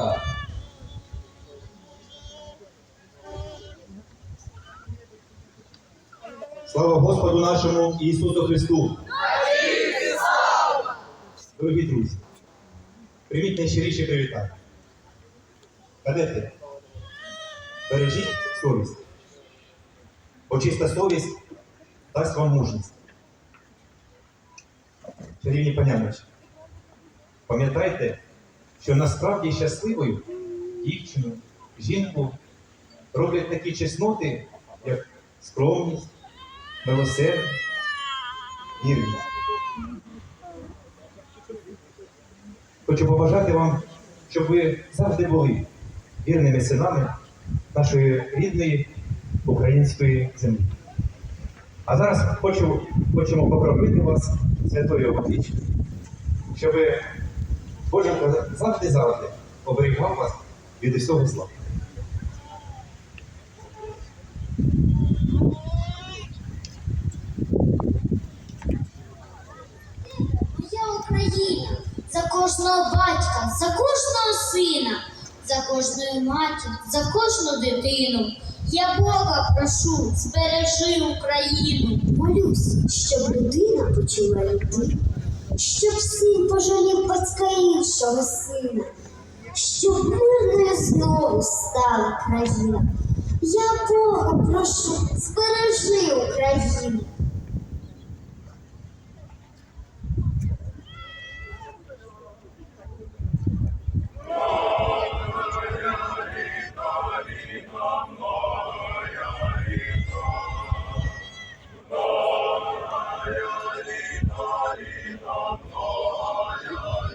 Христа. Слава Господу нашому Ісусу Христу! Дорогі друзі, прийміть найщиріші привітання. Кадети, бережіть совість. Бо чиста совість дасть вам мужність. Чарівні паняночки, пам'ятайте, що насправді щасливою дівчину, жінку роблять такі чесноти, як скромність, милосердя, вірність. Хочу побажати вам, щоб ви завжди були вірними синами нашої рідної української землі. А зараз хочу, хочемо покропити вас святою водичкою, щоб Боженко завжди завжди оберігав вас від усього зла. Моя Україна за кожного батька, за кожного сина, за кожної матір, за кожну дитину. Я Бога прошу, збережи Україну. Молюсь, щоб людина почула любов, щоб син пожалів батька іншого сина, щоб мирною знову стала країна. Я Бога прошу, збережи Україну. of all.